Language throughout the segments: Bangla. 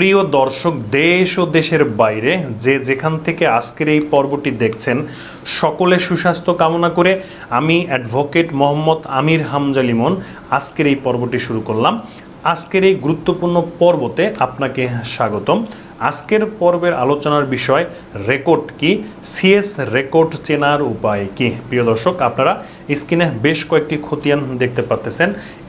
প্রিয় দর্শক, দেশ ও দেশের বাইরে যে যেখান থেকে আজকের এই পর্বটি দেখছেন, সকলে সুস্বাস্থ্য কামনা করে আমি অ্যাডভোকেট মোহাম্মদ আমির হামজালিমন আজকের এই পর্বটি শুরু করলাম। আজকের এই গুরুত্বপূর্ণ পর্বতে আপনাকে স্বাগতম। আজকের পর্বের আলোচনার বিষয় রেকর্ড কি? সিএস রেকর্ড চেনার উপায় কি? প্রিয় দর্শক, আপনারা স্ক্রিনে বেশ কয়েকটি খতিয়ান দেখতে পাচ্তেছেন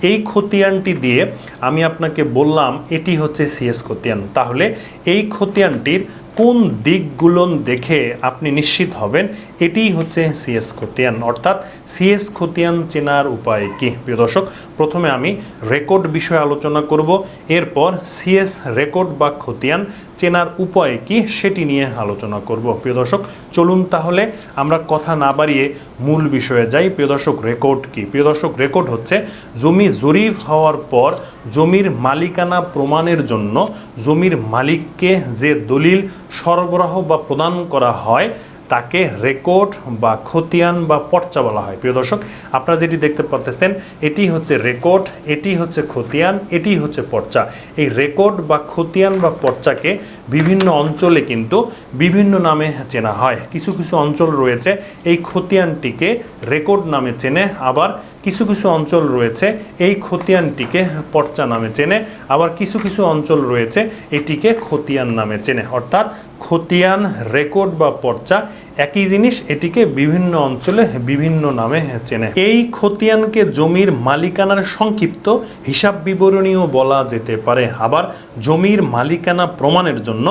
এই খতিয়ানটি দিয়ে আমি আপনাকে বললাম, এটি হচ্ছে সিএস খতিয়ান। তাহলে এই খতিয়ানটির কোন দিকগুলো দেখে আপনি নিশ্চিত হবেন? এটিই হচ্ছে সিএস খতিয়ান। অর্থাৎ সিএস খতিয়ান চেনার উপায় কি? প্রিয় দর্শক, প্রথমে আমি রেকর্ড বিষয়ে আলোচনা করব। এরপর সিএস রেকর্ড বা খতিয়ান চেনার উপায় কি সেটি নিয়ে আলোচনা করব। প্রিয় দর্শক, চলুন তাহলে আমরা কথা না বাড়িয়ে মূল বিষয়ে যাই। প্রিয় দর্শক রেকর্ড কি? প্রিয় দর্শক রেকর্ড হচ্ছে জমি জরিপ হওয়ার পর জমির মালিকানা প্রমাণের জন্য জমির মালিককে যে দলিল সরবরাহ বা প্রদান করা হয় তাকে রেকর্ড বা খতিয়ান বা পর্চা বলা হয়। প্রিয় দর্শক, আপনারা যেটি দেখতে পাচ্ছেন এটি হচ্ছে রেকর্ড, এটি হচ্ছে খতিয়ান, এটি হচ্ছে পর্চা। এই রেকর্ড বা খতিয়ান বা পর্চাকে বিভিন্ন অঞ্চলে কিন্তু বিভিন্ন নামে চেনা হয়। কিছু কিছু অঞ্চল রয়েছে, এই খতিয়ানটিকে রেকর্ড নামে চেনে, আবার কিছু কিছু অঞ্চল রয়েছে, এই খতিয়ানটিকে পর্চা নামে চেনে। আবার কিছু কিছু অঞ্চল রয়েছে, এটিকে খতিয়ান নামে চেনে। অর্থাৎ খতিয়ান, রেকর্ড বা পর্চা একই জিনিস, এটিকে বিভিন্ন অঞ্চলে বিভিন্ন নামে চেনে। এই খতিয়ানকে জমির মালিকানার সংক্ষিপ্ত হিসাব বিবরণীও বলা যেতে পারে। আবার জমির মালিকানা প্রমাণের জন্য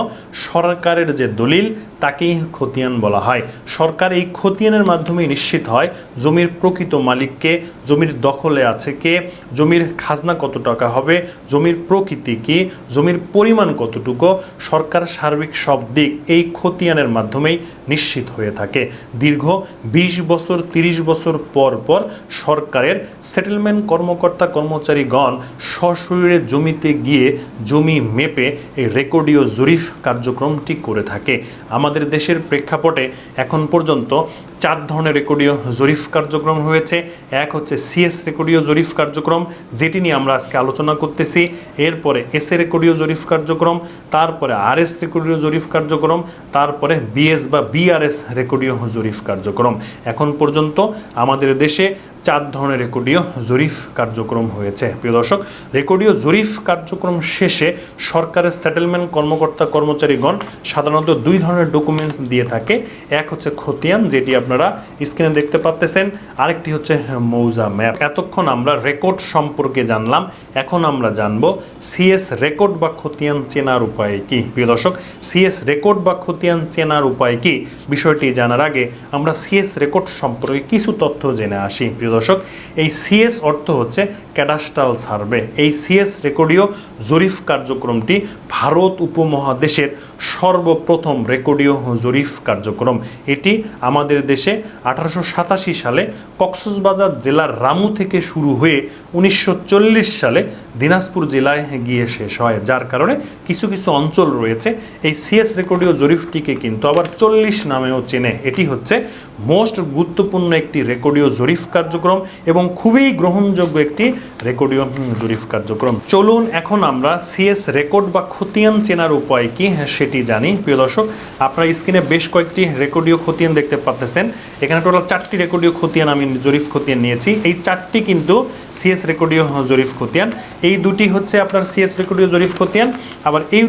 সরকারের যে দলিল, তাকেই খতিয়ান বলা হয়। সরকার এই খতিয়ানের মাধ্যমে নিশ্চিত হয়, জমির প্রকৃত মালিককে জমির দখলে আছে কে? জমির খাজনা কত টাকা হবে? জমির প্রকৃতি কি? জমির পরিমাণ কতটুকু? সরকার সার্বিক সব দিক এই খতিয়ানের মাধ্যমেই নিশ্চিত হয়ে থাকে। দীর্ঘ ২০ বছর ৩০ বছর পর পর সরকারের সেটেলমেন্ট কর্মকর্তা কর্মচারীগণ সশরীরে জমিতে গিয়ে জমি মেপে এই রেকর্ডীয় জরিফ কার্যক্রমটি করে থাকে। আমাদের দেশের প্রেক্ষাপটে এখন পর্যন্ত চার ধরনের রেকর্ডীয় জরিফ কার্যক্রম হয়েছে। এক হচ্ছে সিএস রেকর্ডীয় জরিফ কার্যক্রম, যেটি নিয়ে আমরা আজকে আলোচনা করতেছি। এরপরে এস এ রেকর্ডীয় জরিফ কার্যক্রম, তারপরে আর এস রেকর্ডীয় জরিফ কার্যক্রম, তারপরে বিএস বা বিআরএস রেকর্ডীয় জরিফ কার্যক্রম। এখন পর্যন্ত আমাদের দেশে চার ধরনের রেকর্ডীয় জরিফ কার্যক্রম হয়েছে। প্রিয় দর্শক, রেকর্ডীয় জরিফ কার্যক্রম শেষে সরকারের সেটেলমেন্ট কর্মকর্তা কর্মচারীগণ সাধারণত দুই ধরনের ডকুমেন্টস দিয়ে থাকে। এক হচ্ছে খতিয়ান, যেটি আপনারা স্ক্রিনে দেখতে পাচ্তেছেন আরেকটি হচ্ছে মৌজা ম্যাপ এতক্ষণ আমরা রেকর্ড সম্পর্কে জানলাম, এখন আমরা জানব সিএস রেকর্ড বা খতিয়ান চেনার উপায় কি। প্রিয় দর্শক সিএস রেকর্ড বা খতিয়ান চেনার উপায় কি? বিষয়টি জানার আগে আমরা সিএস রেকর্ড সম্পর্কে কিছু তথ্য জেনে আসি। প্রিয় দর্শক, এই সিএস অর্থ হচ্ছে ক্যাডাস্ট্রাল সার্ভে। এই সিএস রেকর্ডীয় জরিফ কার্যক্রমটি ভারত উপমহাদেশের সর্বপ্রথম রেকর্ডীয় জরিফ কার্যক্রম। এটি আমাদের দেশে আঠারোশো সাতাশি সালে কক্সবাজার জেলার রামু থেকে শুরু হয়ে উনিশশো চল্লিশ সালে দিনাজপুর জেলায় গিয়ে শেষ হয়, যার কারণে কিছু কিছু অঞ্চল রয়েছে। এই সিএস রেকর্ডীয় জরিফটিকে কিন্তু আবার চল্লিশ নামেও চেনে। এটি হচ্ছে মোস্ট গুরুত্বপূর্ণ একটি রেকর্ডীয় জরিফ কার্যক্রম। এবং খুবই গ্রহণযোগ্য একটি রেকর্ডীয় হুম, জরিফ কার্যক্রম। চলুন এখন আমরা সিএস রেকর্ড বা খতিয়ান চেনার উপায় কি হ্যাঁ, সেটি জানি। প্রিয় দর্শক আপনারা স্ক্রিনে বেশ কয়েকটি রেকর্ডীয় খতিয়ান দেখতে পাচ্ছেন। এখানে টোটাল চারটি রেকর্ডীয় খতিয়ান আমি জরিফ খতিয়ান নিয়েছি। এই চারটি কিন্তু সিএস রেকর্ডীয় জরিফ খতিয়ান। এই দুটি হচ্ছে আপনার সিএস রেকর্ডীয় জরিফ খতিয়ান। আবার এই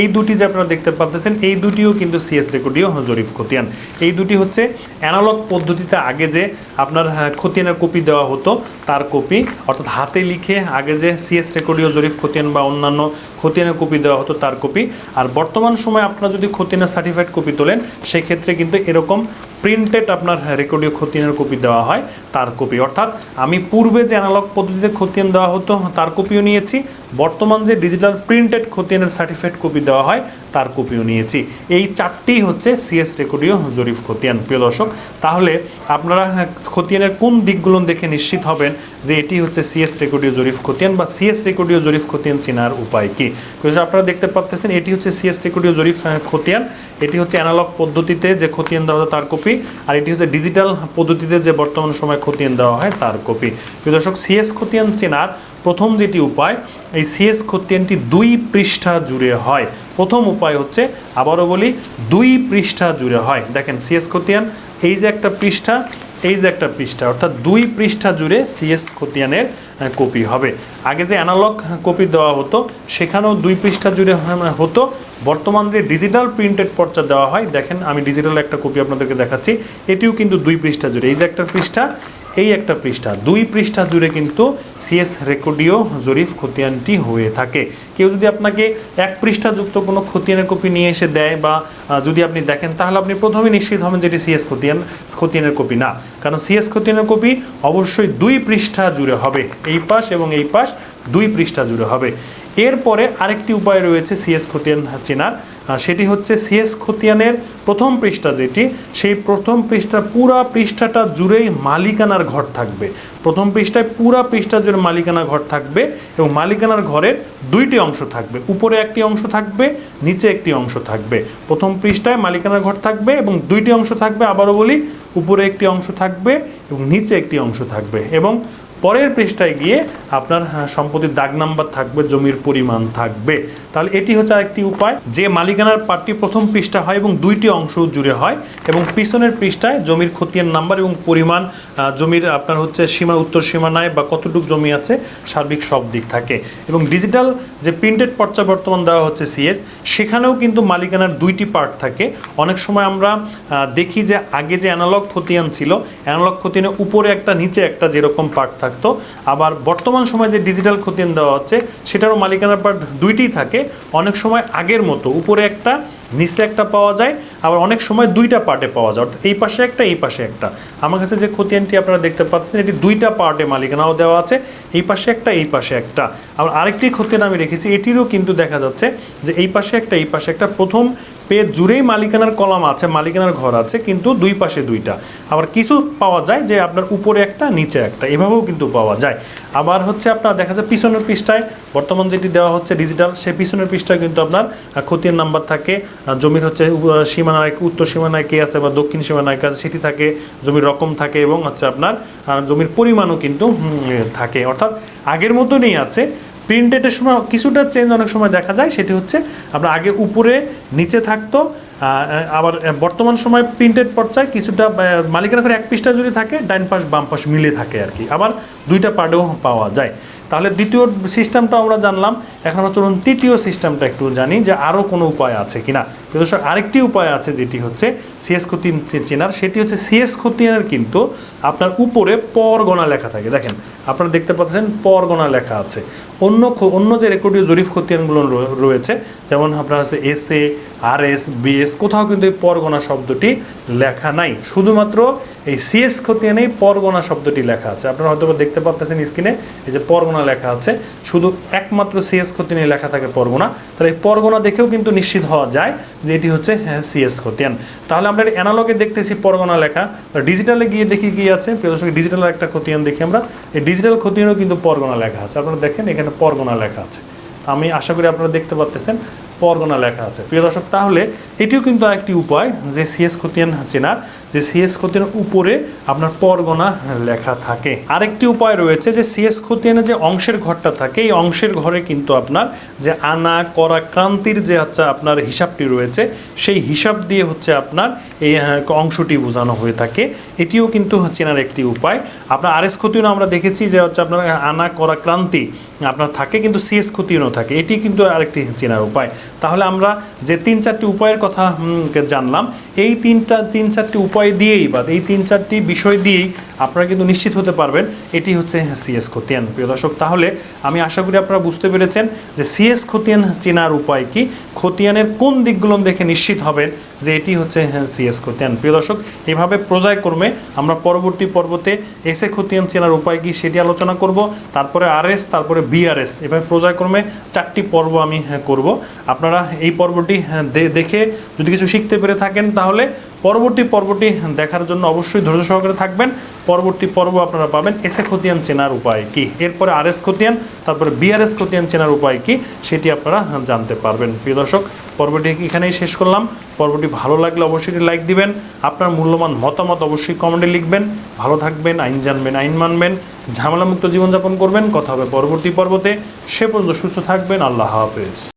এই দুটি যে আপনারা দেখতে পাচ্ছেন এই দুটিও কিন্তু সিএস রেকর্ডীয় জরিফ খতিয়ান। এই দুটি হচ্ছে অ্যানালগ পদ্ধতিতে আগে যে আপনার হ্যাঁ, খতিয়ানের কপি দেওয়া হতো, তার কপি অর্থাৎ হাতে লিখে আগে যে সিএস রেকর্ডীয় জরিফ খতিয়ান বা অন্যান্য খতিয়ানের কপি দেওয়া হতো, তার কপি আর বর্তমান সময়ে আপনারা যদি খতিয়ানের সার্টিফাইড কপি তোলেন সেই ক্ষেত্রে কিন্তু এরকম প্রিন্টেড আপনার রেকর্ডীয় খতিয়ানের কপি দেওয়া হয়, তার কপি অর্থাৎ আমি পূর্বে যে অ্যানালগ পদ্ধতিতে খতিয়ান দেওয়া হতো, তার কপিও নিয়েছি। বর্তমান যে ডিজিটাল প্রিন্টেড খতিয়ানের সার্টিফাইড কপি দেওয়া হয়, তার কপিও নিয়েছি। এই চারটি হচ্ছে সিএস রেকর্ডীয় জরিফ খতিয়ান প্রিয় দর্শক, তাহলে আপনারা খতিয়ানের কোন দিক দিকগুলো দেখে নিশ্চিত হবেন যে এটি হচ্ছে সিএস রেকর্ডীয় জরিফ খতিয়ান বা সিএস রেকর্ডীয় জরিফ খতিয়ান চেনার উপায় কি। আপনারা দেখতে পাচ্ছেন এটি হচ্ছে সিএস রেকর্ডীয় জরিফ খতিয়ান। এটি হচ্ছে অ্যানালগ পদ্ধতিতে যে খতিয়ান দেওয়া হয় তার কপি, আর এটি হচ্ছে ডিজিটাল পদ্ধতিতে যে বর্তমান সময় খতিয়ান দেওয়া হয় তার কপি। প্রিয় দর্শক সিএস খতিয়ান চেনার প্রথম যেটি উপায়, এই সিএস খতিয়ানটি দুই পৃষ্ঠা জুড়ে হয়। প্রথম উপায় হচ্ছে, আবারও বলি, দুই পৃষ্ঠা জুড়ে হয়। দেখেন সিএস খতিয়ান, এই যে একটা পৃষ্ঠা এই যে একটা পৃষ্ঠা, অর্থাৎ দুই পৃষ্ঠা জুড়ে সিএস খতিয়ানের কপি হবে। আগে যে অ্যানালগ কপি দেওয়া হতো, সেখানেও দুই পৃষ্ঠা জুড়ে হতো। বর্তমান যে ডিজিটাল প্রিন্টেড পর্চা দেওয়া হয়, দেখেন আমি ডিজিটাল একটা কপি আপনাদেরকে দেখাচ্ছি, এটিও কিন্তু দুই পৃষ্ঠা জুড়ে। এই যে একটা পৃষ্ঠা এই একটা পৃষ্ঠা। দুই পৃষ্ঠা জুড়ে কিন্তু সিএস রেকর্ডীয় জরিফ খতিয়ানটি হয়ে থাকে। কেউ যদি আপনাকে এক পৃষ্ঠাযুক্ত কোনো খতিয়ানের কপি নিয়ে এসে দেয় বা যদি আপনি দেখেন, তাহলে আপনি প্রথমে নিশ্চিত হবেন যেটি সিএস খতিয়ান, খতিয়ানের কপি না। কারণ সিএস খতিয়ানের কপি অবশ্যই দুই পৃষ্ঠা জুড়ে হবে। এই পাশ এবং এই পাশ দুই পৃষ্ঠা জুড়ে হবে। এরপরে আরেকটি উপায় রয়েছে সিএস খতিয়ান চেনার। সেটি হচ্ছে সিএস খতিয়ানের প্রথম পৃষ্ঠা যেটি, সেই প্রথম পৃষ্ঠা, পুরা পৃষ্ঠাটা জুড়েই মালিকানার ঘর থাকবে। প্রথম পৃষ্ঠায় পুরা পৃষ্ঠা জুড়ে মালিকানা ঘর থাকবে এবং মালিকানার ঘরের দুইটি অংশ থাকবে। উপরে একটি অংশ থাকবে, নিচে একটি অংশ থাকবে। প্রথম পৃষ্ঠায় মালিকানার ঘর থাকবে এবং দুইটি অংশ থাকবে, আবারও বলি, উপরে একটি অংশ থাকবে এবং নিচে একটি অংশ থাকবে এবং পরের পৃষ্ঠায় গিয়ে আপনার হ্যাঁ, সম্পত্তির দাগ নাম্বার থাকবে জমির পরিমাণ থাকবে। তাহলে এটি হচ্ছে আরেকটি উপায় যে মালিকানার পার্টটি প্রথম পৃষ্ঠা হয় এবং দুইটি অংশ জুড়ে হয় এবং পিছনের পৃষ্ঠায় জমির খতিয়ান নাম্বার এবং পরিমাণ জমির আপনার হচ্ছে সীমা উত্তর সীমানায় বা কতটুকু জমি আছে সার্বিক সব দিক থাকে। এবং ডিজিটাল যে প্রিন্টেড পর্চা বর্তমান দেওয়া হচ্ছে সিএস সেখানেও কিন্তু মালিকানার দুইটি পার্ট থাকে। অনেক সময় আমরা দেখি যে আগে যে অ্যানালগ খতিয়ান ছিল অ্যানালগ খতিয়ানের উপরে একটা নিচে একটা যেরকম পার্ট থাকতো। আবার বর্তমান সময়ে যে ডিজিটাল খতিয়ান দেওয়া হচ্ছে, সেটারও মালিকানার পার্ট দুইটি থাকে। অনেক সময় আগের মতো, উপরে একটা নিচে একটা পাওয়া যায়, আবার অনেক সময় দুইটা পার্টে পাওয়া যায়। অর্থাৎ এই পাশে একটা, এই পাশে একটা। আমার কাছে যে খতিয়ানটি আপনারা দেখতে পাচ্ছেন, এটি দুইটা পার্টে মালিকানাও দেওয়া আছে, এই পাশে একটা, এই পাশে একটা। আবার আরেকটি খতিয়ান আমি রেখেছি, এটিরও কিন্তু দেখা যাচ্ছে যে এই পাশে একটা, এই পাশে একটা। প্রথম পেজ জুড়েই মালিকানার কলাম আছে, মালিকানার ঘর আছে, কিন্তু দুই পাশে দুইটা। আবার কিছু পাওয়া যায় যে আপনার উপরে একটা, নিচে একটা, এভাবেও কিন্তু পাওয়া যায়। আবার হচ্ছে আপনার দেখা যায় পিছনের পৃষ্ঠায়, বর্তমান যেটি দেওয়া হচ্ছে ডিজিটাল সে পিছনের পৃষ্ঠায় কিন্তু আপনার খতিয়ান নাম্বার থাকে জমির হচ্ছে সীমানায়, উত্তর সীমানায় কে আছে বা দক্ষিণ সীমানায় কে আছে সেটি থাকে, জমির রকম থাকে এবং হচ্ছে আপনার জমির পরিমাণও কিন্তু থাকে। অর্থাৎ আগের মতনই আছে। প্রিন্টেডের সময় কিছুটা চেঞ্জ অনেক সময় দেখা যায়, সেটি হচ্ছে আপনার আগে উপরে, নিচে থাকতো আবার বর্তমান সময় প্রিন্টেড পর্যায়ে কিছুটা মালিকানা করে এক পৃষ্ঠা জুড়ে থাকে ডাইন পাশ, বাম পাশ মিলে থাকে আর কি। আবার দুইটা পার্টেও পাওয়া যায়। তাহলে দ্বিতীয় সিস্টেমটা আমরা জানলাম। এখন আমরা চলুন তৃতীয় সিস্টেমটা একটু জানি যে আরও কোনো উপায় আছে কিনা। কিন্তু স্যার আরেকটি উপায় আছে যেটি হচ্ছে সিএস খতিয়ান চেনার, সেটি হচ্ছে সিএস খতিয়ানের কিন্তু আপনার উপরে পরগণা লেখা থাকে। দেখেন, আপনারা দেখতে পাচ্ছেন পরগণা লেখা আছে। অন্য খ- অন্য যে রেকর্ডীয় জরিপ খতিয়ানগুলো রয়েছে, যেমন আপনার আছে S A R S BS, কোথাও কিন্তু এই পরগনা শব্দটি লেখা নাই। শুধুমাত্র এই সিএস খতিয়ানেই পরগণা শব্দটি লেখা আছে। আপনারা হয়তো দেখতে পাচ্ছেন স্ক্রিনে এই যে পরগনা লেখা আছে। শুধু একমাত্র সিএস খতিয়ানে লেখা থাকে পরগনা। তাহলে এই পরগনা দেখেও কিন্তু নিশ্চিত হওয়া যায় যে এটি হচ্ছে সিএস খতিয়ান তাহলে আমরা অ্যানালগে দেখতেছি পরগনা লেখা। ডিজিটালে গিয়ে দেখি কি আছে। প্রিয় ডিজিটাল একটা খতিয়ান দেখি আমরা। এই ডিজিটাল খতিয়ানও কিন্তু পরগনা লেখা আছে। আপনারা দেখেন এখানে পরগণা লেখা আছে। আমি আশা করি আপনারা দেখতে পাচ্তেছেন পরগনা লেখা আছে। প্রিয় দর্শক, তাহলে এটিও কিন্তু একটি উপায় যে সিএস খতিয়ান চেনার, যে সিএস খতিয়ানের উপরে আপনার পরগনা লেখা থাকে। আরেকটি উপায় রয়েছে যে সিএস খতিয়ানে যে অংশের ঘরটা থাকে, এই অংশের ঘরে কিন্তু আপনার যে আনা, করা, ক্রান্তির যে হচ্ছে আপনার হিসাবটি রয়েছে, সেই হিসাব দিয়ে হচ্ছে আপনার এই অংশটি বোঝানো হয়ে থাকে। এটিও কিন্তু চেনার একটি উপায়। আপনার আরএস খতিয়ানও আমরা দেখেছি যে হচ্ছে আপনার, আনা, করা, ক্রান্তি আপনার থাকে, কিন্তু সিএস খতিয়ানও থাকে। এটি কিন্তু আরেকটি চেনার উপায়। তাহলে আমরা যে তিন চারটি উপায়ের কথা জানলাম এই তিনটা তিন চারটি উপায় দিয়েই বা এই তিন চারটি বিষয় দিয়েই আপনারা কিন্তু নিশ্চিত হতে পারবেন এটি হচ্ছে সিএস খতিয়ান। প্রিয় দর্শক তাহলে আমি আশা করি আপনারা বুঝতে পেরেছেন যে সিএস খতিয়ান চেনার উপায় কি খতিয়ানের কোন দিকগুলো দেখে নিশ্চিত হবেন যে এটি হচ্ছে সিএস খতিয়ান। প্রিয় দর্শক এভাবে পর্যায়ক্রমে আমরা পরবর্তী পর্বতে এসে খতিয়ান চেনার উপায় কি সেটি আলোচনা করব তারপরে আরএস তারপরে বিআরএস এভাবে পর্যায়ক্রমে চারটি পর্ব আমি হ্যাঁ, করব। আপনারা এই পর্বটি দেখে যদি কিছু শিখতে পেরে থাকেন, তাহলে পরবর্তী পর্বটি দেখার জন্য অবশ্যই ধৈর্য সহকারে থাকবেন। পরবর্তী পর্ব আপনারা পাবেন এসে খতিয়ান চেনার উপায় কি? এরপরে আর এস খতিয়ান, তারপরে বিআরএস খতিয়ান চেনার উপায় কি? সেটি আপনারা জানতে পারবেন। প্রিয় দর্শক, পর্বটি এখানেই শেষ করলাম। পর্বটি ভালো লাগলে অবশ্যই লাইক দিবেন। আপনার মূল্যবান মতামত অবশ্যই কমেন্টে লিখবেন। ভালো থাকবেন, আইন জানবেন, আইন মানবেন, ঝামেলামুক্ত জীবনযাপন করবেন। কথা হবে পরবর্তী পর্বতে। সে পর্যন্ত সুস্থ থাকবেন। আল্লাহ হাফেজ।